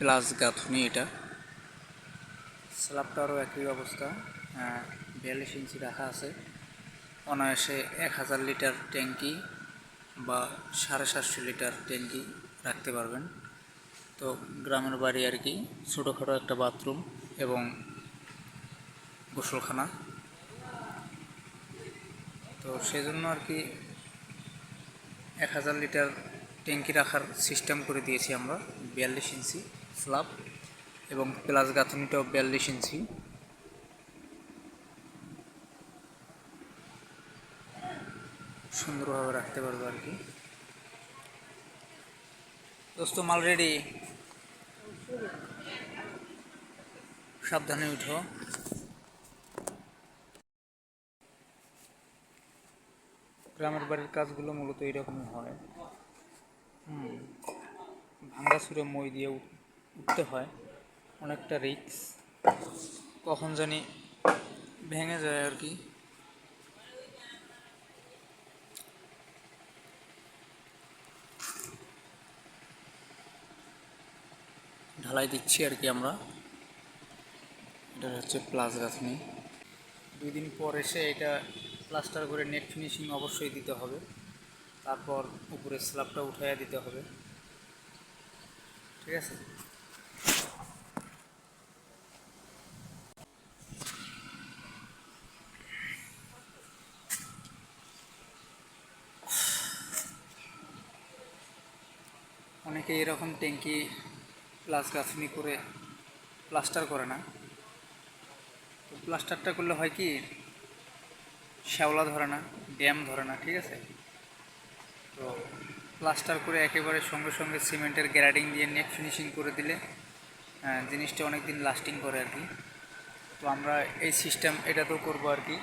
Plus গাঁথনি এটা। স্ল্যাবটারও একই অবস্থা। বিয়াল্লিশ ইঞ্চি রাখা আছে। অনায়াসে এক হাজার লিটার ট্যাঙ্কি বা সাড়ে সাতশো লিটার ট্যাঙ্কি রাখতে পারবেন। তো গ্রামের বাড়ি আর কি, ছোটোখাটো একটা বাথরুম এবং গোসলখানা। তো সেজন্য আর কি এক হাজার লিটার ট্যাঙ্কি রাখার সিস্টেম করে দিয়েছি আমরা, বিয়াল্লিশ ইঞ্চি। স্ল্যাব এবং প্লাস গাঁথনিটাও বিয়াল্লিশ ইঞ্চি। সুন্দরভাবে রাখতে পারব আর কি। দোস্ত, মাল রেডি সাবধানে উঠো। গ্রামের বাড়ির কাজগুলো মূলত এইরকমই হয়। হুম, ভাঙ্গা সুরে মই দিয়ে উঠতে হয়। অনেকটা রিক্স কখন জানি ভেঙে যায় আর কি। ঢালাই দিচ্ছি আর কি আমরা। এটা হচ্ছে প্লাস গাঁথনি। দুই দিন পর এসে এটা প্লাস্টার করে নেট ফিনিশিং অবশ্যই দিতে হবে। তারপর উপরে স্ল্যাবটা উঠাইয়া দিতে হবে। ঠিক আছে? অনেকে এরকম ট্যাঙ্কি, প্লাস গাঁথনি করে প্লাস্টার করে না। তো প্লাস্টারটা করলে হয় কি, শ্যাওলা ধরে না, ড্যাম ধরে না, ঠিক আছে? তো প্লাস্টার করে একেবারে সঙ্গে সঙ্গে সিমেন্টের গ্যারাডিং দিয়ে নেট ফিনিশিং করে দিলে জিনিসটা অনেক দিন লাস্টিং করে আর কি। তো আমরা এই সিস্টেম, এটাতেও করব আর কি।